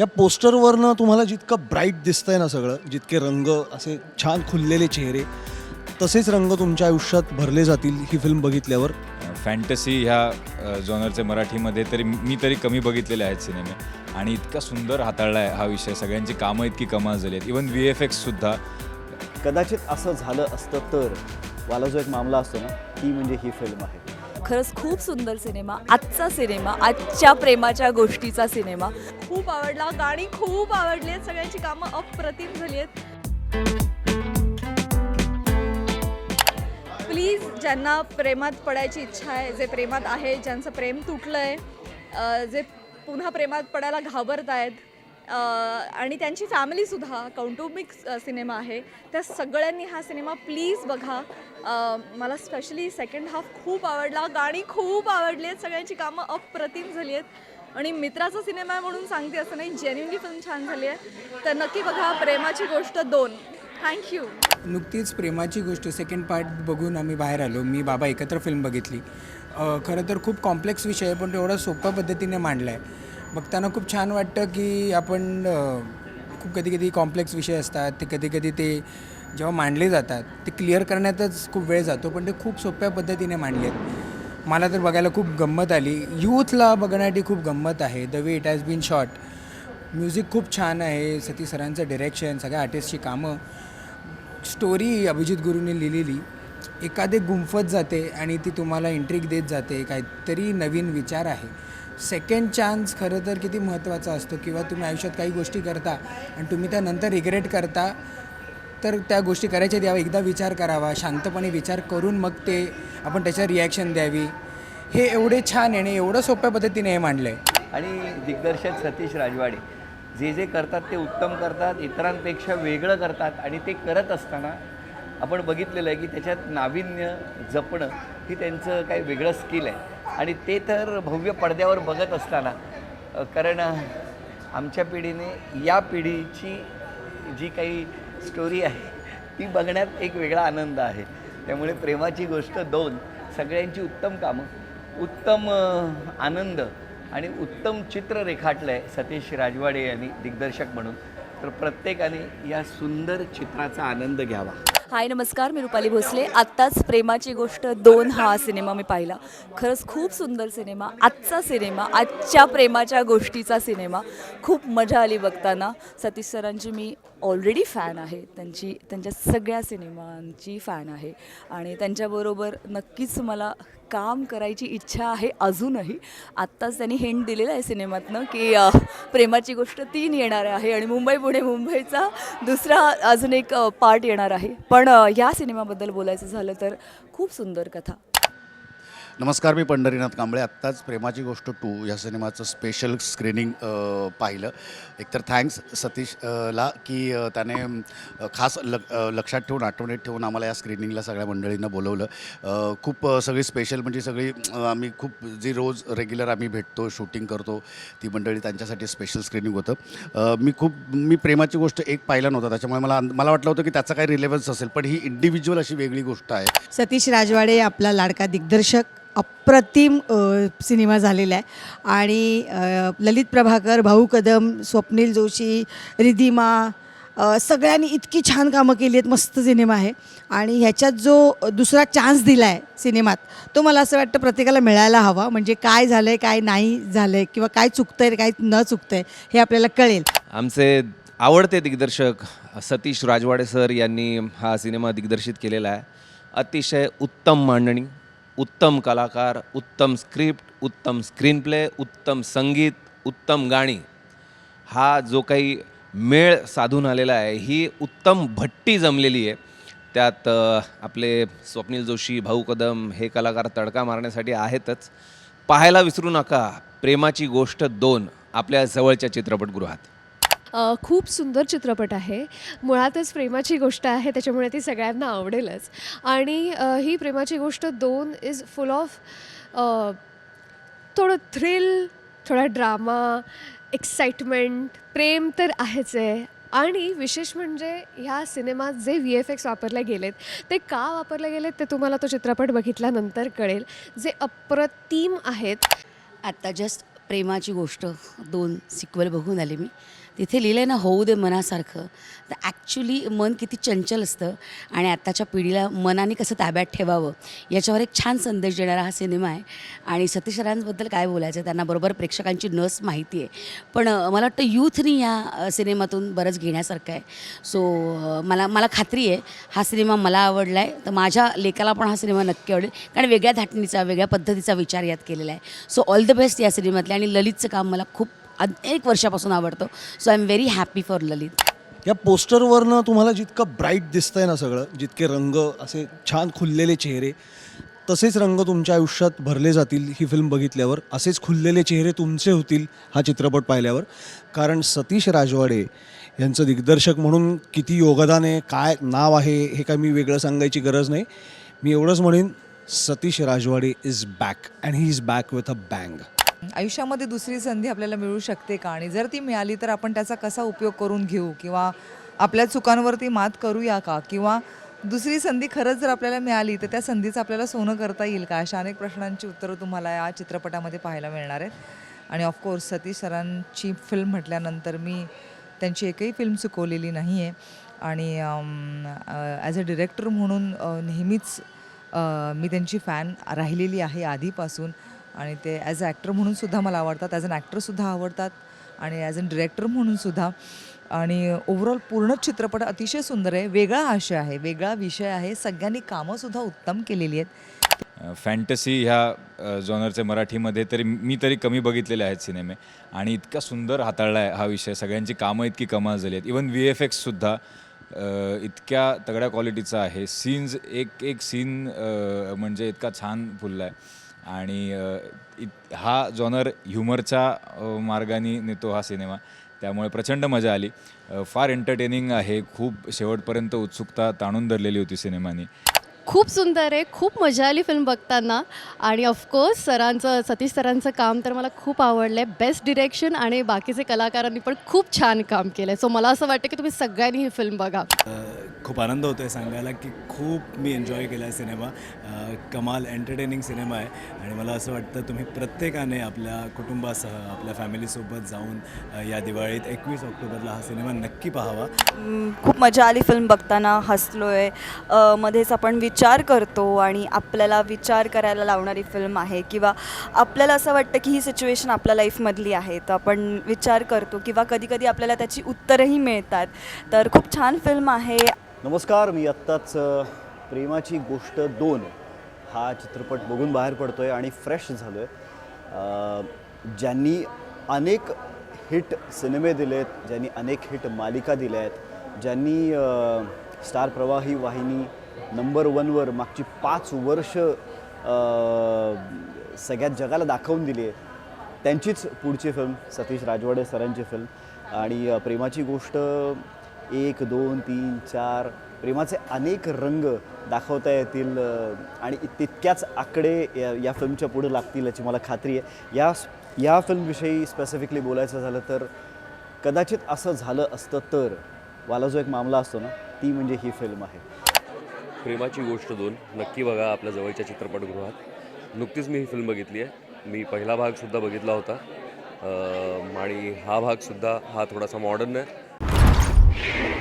या पोस्टरवरनं तुम्हाला जितकं ब्राईट दिसतंय ना सगळं जितके रंग असे छान खुललेले चेहरे तसेच रंग तुमच्या आयुष्यात भरले जातील ही फिल्म बघितल्यावर. फॅन्टसी ह्या जॉनरचे मराठीमध्ये तरी मी तरी कमी बघितलेले आहेत सिनेमे आणि इतका सुंदर हाताळला आहे हा विषय सगळ्यांची कामं इतकी कमाल झाली आहेत. इवन व्ही एफ एक्ससुद्धा कदाचित असं झालं असतं तर वाला जो एक मामला असतो ना ती म्हणजे ही फिल्म आहे. खरंच खूप सुंदर सिनेमा आजचा सिनेमा आजच्या प्रेमाच्या गोष्टीचा सिनेमा. खूप आवडला गाणी खूप आवडली आहेत सगळ्यांची कामं अप्रतिम झाली आहेत. प्लीज ज्यांना प्रेमात पडायची इच्छा आहे जे प्रेमात आहे ज्यांचं प्रेम तुटलं आहे जे पुन्हा प्रेमात पडायला घाबरत आहेत आणि त्यांची फॅमिलीसुद्धा कौटुंबिक सिनेमा आहे. त्या सगळ्यांनी हा सिनेमा प्लीज बघा. मला स्पेशली सेकंड हाफ खूप आवडला. गाणी खूप आवडली आहेत. सगळ्यांची कामं अप्रतिम झाली आहेत. आणि मित्राचा सिनेमा आहे म्हणून सांगते असं नाही जेन्युनली फिल्म छान झाली आहे. तर नक्की बघा प्रेमाची गोष्ट दोन. थँक्यू नुकतीच प्रेमाची गोष्ट सेकंड पार्ट बघून आम्ही बाहेर आलो. मी बाबा एकत्र फिल्म बघितली. खरं तर खूप कॉम्प्लेक्स विषय आहे पण तो एवढा सोप्या पद्धतीने मांडला आहे बघताना खूप छान वाटतं की आपण खूप कधी कधी कॉम्प्लेक्स विषय असतात. ते कधी कधी ते जेव्हा मांडले जातात ते क्लिअर करण्यातच खूप वेळ जातो पण ते खूप सोप्या पद्धतीने मांडले आहेत. मला तर बघायला खूप गंमत आली. यूथला बघण्यासाठी खूप गंमत आहे. The way it has been shot music खूप छान आहे. सती सरांचं डिरेक्शन सगळ्या आर्टिस्टची कामं. स्टोरी अभिजित गुरूने लिहिलेली. एखादे गुंफत जाते आणि ती तुम्हाला इंट्रिक देत जाते काहीतरी नवीन विचार आहे. सेकंड चान्स खरं तर किती महत्त्वाचा असतो किंवा तुम्ही आयुष्यात काही गोष्टी करता आणि तुम्ही त्यानंतर रिग्रेट करता तर त्या गोष्टी करायच्या द्यावा एकदा विचार करावा शांतपणे विचार करून मग ते आपण त्याच्यावर रिॲक्शन द्यावी. हे एवढे छान आहे आणि एवढं सोप्या पद्धतीने हे मांडलं आहे आणि दिग्दर्शक सतीश राजवाडे जे जे करतात ते उत्तम करतात इतरांपेक्षा वेगळं करतात आणि ते करत असताना आपण बघितलेलं आहे की त्याच्यात नाविन्य जपणं ही त्यांचं काही वेगळं स्किल आहे. आणि ते तर भव्य पडद्यावर बघत असताना कारण आमच्या पिढीने या पिढीची जी काही स्टोरी आहे ती बघण्यात एक वेगळा आनंद आहे. त्यामुळे प्रेमाची गोष्ट दोन सगळ्यांची उत्तम कामं उत्तम आनंद आणि उत्तम चित्र रेखाटलं आहे सतीश राजवाडे यांनी दिग्दर्शक म्हणून. तर प्रत्येकाने या सुंदर चित्राचा आनंद घ्यावा. हाय नमस्कार मी रुपाली भोसले. आत्ताच प्रेमाची गोष्ट दोन हा सिनेमा मी पाहिला. खरंच खूप सुंदर सिनेमा आजचा सिनेमा आजच्या प्रेमाच्या गोष्टीचा सिनेमा. खूप मजा आली बघताना. सतीश सरांची मी ऑलरेडी फॅन आहे. त्यांची त्यांच्या सगळ्या सिनेमांची फॅन आहे. आणि त्यांच्याबरोबर नक्कीच मला काम करायची इच्छा आहे अजूनही. आत्ताच त्यांनी हिंट दिलेलं आहे सिनेमातनं की प्रेमाची गोष्ट तीन येणार आहे आणि मुंबई पुणे मुंबईचा दुसरा अजून एक पार्ट येणार आहे. पण या सिनेमाबद्दल बोलायचं झालं तर खूप सुंदर कथा. नमस्कार मी पंढरीनाथ कांबळे. आत्ताच प्रेमाची गोष्ट टू या सिनेमाचं स्पेशल स्क्रीनिंग पाहिलं. एकतर थँक्स सतीश ला की त्याने खास ल लक्षात ठेवून आठवणीत ठेवून आम्हाला या स्क्रीनिंगला सगळ्या मंडळींना बोलवलं. खूप सगळी स्पेशल म्हणजे सगळी आम्ही खूप जी रोज रेग्युलर आम्ही भेटतो शूटिंग करतो ती मंडळी त्यांच्यासाठी स्पेशल स्क्रीनिंग होतं. मी खूप मी प्रेमाची गोष्ट एक पाहिला नव्हता. त्याच्यामुळे मला मला वाटलं होतं की त्याचा काही रिलेव्हन्स असेल पण ही इंडिव्हिज्युअल अशी वेगळी गोष्ट आहे. सतीश राजवाडे आपला लाडका दिग्दर्शक. अप्रतिम सिनेमा झालेला आहे. आणि ललित प्रभाकर भाऊ कदम स्वप्नील जोशी रिधिमा सगळ्यांनी इतकी छान कामं केली आहेत. मस्त सिनेमा आहे. आणि ह्याच्यात जो दुसरा चान्स दिला आहे सिनेमात तो मला असं वाटतं प्रत्येकाला मिळायला हवा. म्हणजे काय झालं आहे काय नाही झालं आहे किंवा काय चुकतं आहे काय न चुकतं आहे हे आपल्याला कळेल. आमचे आवडते दिग्दर्शक सतीश राजवाडे सर यांनी हा सिनेमा दिग्दर्शित केलेला आहे. अतिशय उत्तम मांडणी. उत्तम कलाकार उत्तम स्क्रिप्ट उत्तम स्क्रीनप्ले उत्तम संगीत उत्तम गाणी. हा जो काही मेळ साधून आलेला आहे ही उत्तम भट्टी जमलेली आहे. त्यात आपले स्वप्नील जोशी भाऊ कदम हे कलाकार तडका मारण्यासाठी आहेतच. पाहायला विसरू नका प्रेमाची गोष्ट दोन आपल्या जवळच्या चित्रपटगृहात. खूप सुंदर चित्रपट आहे. मुळातच प्रेमाची गोष्ट आहे त्याच्यामुळे ती सगळ्यांना आवडेलच. आणि ही प्रेमाची गोष्ट दोन इज फुल ऑफ थोडं थ्रिल थोडा ड्रामा एक्साइटमेंट प्रेम तर आहेच आहे. आणि विशेष म्हणजे ह्या सिनेमात जे व्ही एफ एक्स वापरले गेलेत ते का वापरले गेलेत ते तुम्हाला तो चित्रपट बघितल्यानंतर कळेल. जे अप्रतिम आहेत. आत्ता जस्ट प्रेमाची गोष्ट दोन सिक्वल बघून आले मी. तिथे लिहिलं आहे ना होऊ दे मनासारखं. तर ॲक्च्युली मन किती चंचल असतं आणि आत्ताच्या पिढीला मनाने कसं ताब्यात ठेवावं याच्यावर एक छान संदेश देणारा हा सिनेमा आहे. आणि सतीश सरांबद्दल काय बोलायचं त्यांना बरोबर प्रेक्षकांची नस माहिती आहे. पण मला वाटतं यूथनी या सिनेमातून बरंच घेण्यासारखं आहे. सो मला मला खात्री आहे हा सिनेमा मला आवडला आहे तर माझ्या लेकाला पण हा सिनेमा नक्की आवडेल. कारण वेगळ्या धाटणीचा वेगळ्या पद्धतीचा विचार यात केलेला आहे. सो ऑल द बेस्ट या सिनेमातल्या. आणि ललितचं काम मला खूप अनेक वर्षापासून आवडतं. So I am very happy for Lalit. या पोस्टरवरनं तुम्हाला जितकं ब्राईट दिसतंय ना सगळं जितके रंग असे छान खुललेले चेहरे तसेच रंग तुमच्या आयुष्यात भरले जातील ही फिल्म बघितल्यावर. असेच खुललेले चेहरे तुमचे होतील हा चित्रपट पाहिल्यावर. कारण सतीश राजवाडे यांचं दिग्दर्शक म्हणून किती योगदान आहे काय नाव आहे हे काय मी वेगळं सांगायची गरज नाही. मी एवढंच म्हणेन Satish Rajwade is back and he is back with a bang आयुष्यामध्ये दुसरी संधी आपल्याला मिळू शकते का? आणि जर ती मिळाली तर आपण त्याचा कसा उपयोग करून घेऊ? किंवा आपल्या चुकांवरती मात करूया का? किंवा दुसरी संधी खरंच जर आपल्याला मिळाली तर त्या संधीचं आपल्याला सोनं करता येईल का? अशा अनेक प्रश्नांची उत्तरं तुम्हाला या चित्रपटामध्ये पाहायला मिळणार आहेत. आणि ऑफकोर्स सतीश सरांची फिल्म म्हटल्यानंतर मी त्यांची एकही फिल्म चुकवलेली नाही आहे आणि ॲज अ डिरेक्टर म्हणून नेहमीच मी त्यांची फॅन राहिलेली आहे आधीपासून. आणि ते ॲज अ ॲक्टर म्हणूनसुद्धा मला आवडतात ॲज अन ॲक्टरसुद्धा आवडतात आणि ॲज अन डिरेक्टर म्हणूनसुद्धा आणि ओव्हरऑल पूर्ण चित्रपट अतिशय सुंदर आहे वेगळा आशय आहे वेगळा विषय आहे सगळ्यांनी कामंसुद्धा उत्तम केलेली आहेत. फॅन्टसी ह्या जॉनरचे मराठीमध्ये तरी मी तरी कमी बघितलेले आहेत सिनेमे. आणि इतका सुंदर हाताळला आहे हा विषय सगळ्यांची कामं इतकी कमाल झाली आहेत. इवन व्ही एफ एक्ससुद्धा इतक्या तगड्या क्वालिटीचा आहे. सीन्स एक एक सीन म्हणजे इतका छान फुलला आहे आणि इत हा जॉनर ह्युमरच्या मार्गाने नेतो हा सिनेमा. त्यामुळे प्रचंड मजा आली. फार एंटरटेनिंग आहे. खूप शेवटपर्यंत उत्सुकता ताणून धरलेली होती सिनेमानी. खूप सुंदर आहे. खूप मजा आली फिल्म बघताना. आणि ऑफकोर्स सरांचं सतीश सरांचं काम तर मला खूप आवडलं आहे बेस्ट डिरेक्शन आणि बाकीचे कलाकारांनी पण खूप छान काम केलं आहे सो मला असं वाटतं की तुम्ही सगळ्यांनी ही फिल्म बघा. खूप आनंद होतो आहे सांगायला की खूप मी एन्जॉय केला आहे सिनेमा कमाल एंटरटेनिंग सिनेमा आहे. आणि मला असं वाटतं तुम्ही प्रत्येकाने आपल्या कुटुंबासह आपल्या फॅमिलीसोबत जाऊन या दिवाळीत एकवीस ऑक्टोबरला हा सिनेमा नक्की पाहावा. खूप मजा आली फिल्म बघताना. हसलो आहे मध्येच आपण विचार करतो आणि आपल्याला विचार करायला लावणारी फिल्म आहे किंवा आपल्याला असं वाटतं की ही सिच्युएशन आपल्या लाईफमधली आहे. तर आपण विचार करतो किंवा कधीकधी आपल्याला त्याची उत्तरंही मिळतात. तर खूप छान फिल्म आहे. नमस्कार मी आत्ताच प्रेमाची गोष्ट दोन हा चित्रपट बघून बाहेर पडतो आहे आणि फ्रेश झालो आहे ज्यांनी अनेक हिट सिनेमे दिलेत ज्यांनी अनेक हिट मालिका दिल्या आहेत ज्यांनी स्टार प्रवाही वाहिनी नंबर वनवर मागची पाच वर्ष सगळ्यात जगाला दाखवून दिली आहे त्यांचीच पुढची फिल्म सतीश राजवाडे सरांची फिल्म आणि प्रेमाची गोष्ट एक दोन तीन चार. प्रेमाचे अनेक रंग दाखवता येतील आणि तितक्याच आकडे या या फिल्मच्या पुढे लागतील याची मला खात्री आहे. या या फिल्मविषयी स्पेसिफिकली बोलायचं झालं तर कदाचित असं झालं असतं तर वाला जो एक मामला असतो ना ती म्हणजे ही फिल्म आहे. प्रेमाची गोष्ट दोन. नक्की बघा आपल्या जवळच्या चित्रपटगृहात. नुकतीच मी ही फिल्म बघितली आहे. मी पहिला भागसुद्धा बघितला होता. आणि हा भागसुद्धा हा थोडासा मॉडर्न आहे. you